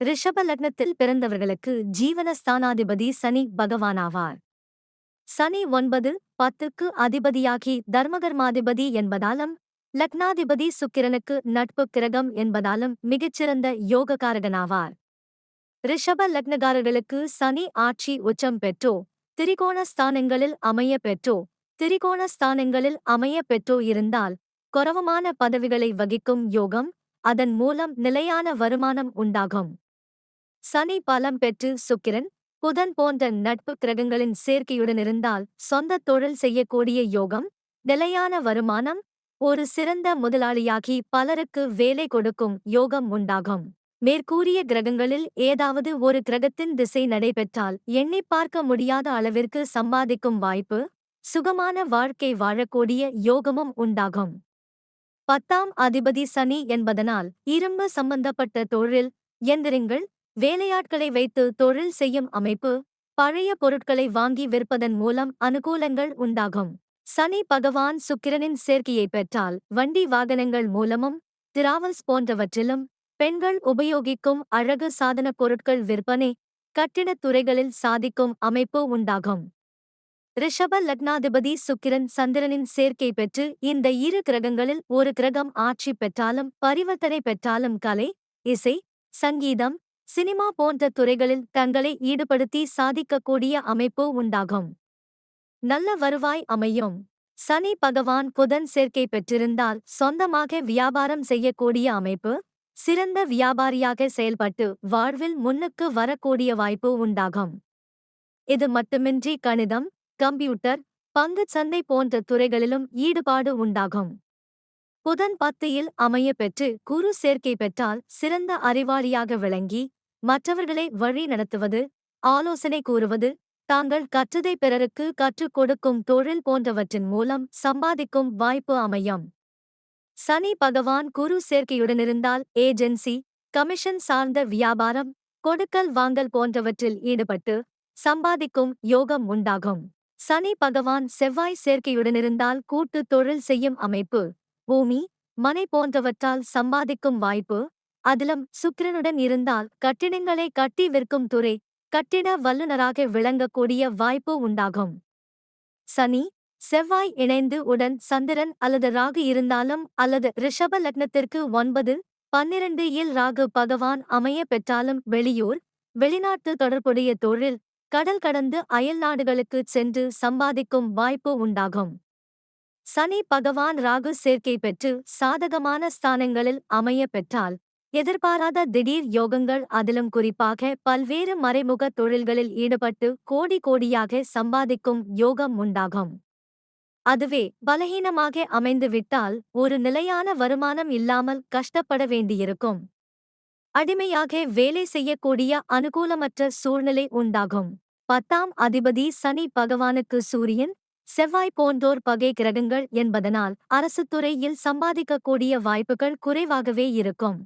ரிஷப லக்னத்தில் பிறந்தவர்களுக்கு ஜீவனஸ்தானாதிபதி சனி பகவானாவார். சனி ஒன்பது பத்துக்கு அதிபதியாகி தர்மகர்மாதிபதி என்பதாலும் லக்னாதிபதி சுக்கிரனுக்கு நட்பு கிரகம் என்பதாலும் மிகச்சிறந்த யோகக்காரகனாவார். ரிஷப லக்னகாரர்களுக்கு சனி ஆட்சி உச்சம் பெற்றோ திரிகோண ஸ்தானங்களில் அமைய பெற்றோ திரிகோண ஸ்தானங்களில் அமைய பெற்றோ இருந்தால் கொரவமான பதவிகளை வகிக்கும் யோகம் அதன் மூலம் நிலையான வருமானம் உண்டாகும். சனி பலம் பெற்று சுக்கிரன் புதன் போன்ற நட்பு கிரகங்களின் சேர்க்கையுடன் இருந்தால் சொந்த தொழில் செய்யக்கூடிய யோகம் நிலையான வருமானம் ஒரு சிறந்த முதலாளியாகி பலருக்கு வேலை கொடுக்கும் யோகம் உண்டாகும். மேற்கூறிய கிரகங்களில் ஏதாவது ஒரு கிரகத்தின் திசை நடைபெற்றால் எண்ணி பார்க்க முடியாத அளவிற்கு சம்பாதிக்கும் வாய்ப்பு சுகமான வாழ்க்கை வாழக்கூடிய யோகமும் உண்டாகும். பத்தாம் அதிபதி சனி என்பதனால் இரும்பு சம்பந்தப்பட்ட தொழில் எந்திரங்கள் வேலையாட்களை வைத்து தொழில் செய்யும் அமைப்பு பழைய பொருட்களை வாங்கி விற்பதன் மூலம் அனுகூலங்கள் உண்டாகும். சனி பகவான் சுக்கிரனின் சேர்க்கையை பெற்றால் வண்டி வாகனங்கள் மூலமும் டிராவல்ஸ் போன்றவற்றிலும் பெண்கள் உபயோகிக்கும் அழகு சாதனப் பொருட்கள் விற்பனை கட்டிடத் துறைகளில் சாதிக்கும் அமைப்பு உண்டாகும். ரிஷப லக்னாதிபதி சுக்கிரன் சந்திரனின் சேர்க்கை பெற்று இந்த இரு கிரகங்களில் ஒரு கிரகம் ஆட்சி பெற்றாலும் பரிவர்த்தனை பெற்றாலும் கலை இசை சங்கீதம் சினிமா போன்ற துறைகளில் தங்களை ஈடுபடுத்தி சாதிக்கக்கூடிய அமைப்பு உண்டாகும். நல்ல வருவாய் அமையும். சனி பகவான் புதன் சேர்க்கை பெற்றிருந்தால் சொந்தமாக வியாபாரம் செய்யக்கூடிய அமைப்பு சிறந்த வியாபாரியாக செயல்பட்டு வாழ்வில் முன்னுக்கு வரக்கூடிய வாய்ப்பு உண்டாகும். இது மட்டுமின்றி கணிதம் கம்ப்யூட்டர் பங்குச் சந்தை போன்ற துறைகளிலும் ஈடுபாடு உண்டாகும். புதன் பத்தியில் அமைய பெற்று குரு சேர்க்கை பெற்றால் சிறந்த அறிவாளியாக விளங்கி மற்றவர்களை வழி நடத்துவது ஆலோசனை கூறுவது தாங்கள் கற்றதை பிறருக்கு கற்றுக் கொடுக்கும் தொழில் போன்றவற்றின் மூலம் சம்பாதிக்கும் வாய்ப்பு அமையும். சனி பகவான் குரு சேர்க்கையுடனிருந்தால் ஏஜென்சி கமிஷன் சார்ந்த வியாபாரம் கொடுக்கல் வாங்கல் போன்றவற்றில் ஈடுபட்டு சம்பாதிக்கும் யோகம் உண்டாகும். சனி பகவான் செவ்வாய் சேர்க்கையுடனிருந்தால் கூட்டு தொழில் செய்யும் அமைப்பு. பூமி மனை போன்றவற்றால் சம்பாதிக்கும் வாய்ப்பு அதிலும் சுக்கிரனுடன் இருந்தால் கட்டிடங்களை கட்டி விற்கும் துறை கட்டிட வல்லுநராக விளங்கக்கூடிய வாய்ப்பு உண்டாகும். சனி செவ்வாய் இணைந்து உடன் சந்திரன் அல்லது ராகு இருந்தாலும் அல்லது ரிஷப லக்னத்திற்கு ஒன்பது பன்னிரண்டு இல் ராகு பகவான் அமைய பெற்றாலும் வெளியூர் வெளிநாட்டு தொடர்புடைய தொழில் கடல் கடந்து அயல் நாடுகளுக்கு சென்று சம்பாதிக்கும் வாய்ப்பு உண்டாகும். சனி பகவான் ராகு சேர்க்கை பெற்று சாதகமான ஸ்தானங்களில் அமைய பெற்றால் எதிர்பாராத திடீர் யோகங்கள் அதிலும் குறிப்பாக பல்வேறு மறைமுக தொழில்களில் ஈடுபட்டு கோடி கோடியாக சம்பாதிக்கும் யோகம் உண்டாகும். அதுவே பலகீனமாக அமைந்துவிட்டால் ஒரு நிலையான வருமானம் இல்லாமல் கஷ்டப்பட வேண்டியிருக்கும். அடிமையாக வேலை செய்யக்கூடிய அனுகூலமற்ற சூழ்நிலை உண்டாகும். பத்தாம் அதிபதி சனி பகவானுக்கு சூரியன் செவ்வாய் போன்றோர் பகை கிரகங்கள் என்பதனால் அரசுத் துறையில் சம்பாதிக்கக்கூடிய வாய்ப்புகள் குறைவாகவே இருக்கும்.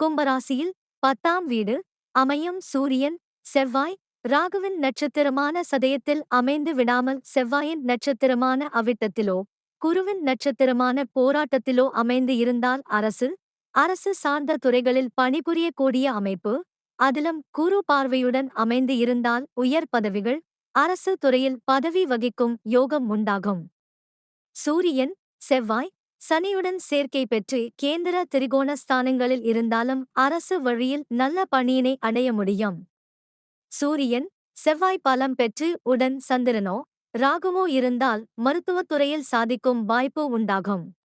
கும்பராசியில் பத்தாம் வீடு அமையும் சூரியன் செவ்வாய் ராகுவின் நட்சத்திரமான சதயத்தில் அமைந்து விடாமல் செவ்வாயின் நட்சத்திரமான அவிட்டத்திலோ குருவின் நட்சத்திரமான போராட்டத்திலோ அமைந்து இருந்தால் அரசு அரசு சார்ந்த துறைகளில் பணிபுரியக்கூடிய அமைப்பு அதிலும் குரு பார்வையுடன் அமைந்து இருந்தால் உயர் பதவிகள் அரசு துறையில் பதவி வகிக்கும் யோகம் உண்டாகும். சூரியன் செவ்வாய் சனியுடன் சேர்க்கை பெற்று கேந்திர திரிகோண ஸ்தானங்களில் இருந்தாலும் அரசு வழியில் நல்ல பணியினை அடைய முடியும். சூரியன் செவ்வாய் பலம் பெற்று உடன் சந்திரனோ ராகுவோ இருந்தால் மருத்துவத்துறையில் சாதிக்கும் வாய்ப்பு உண்டாகும்.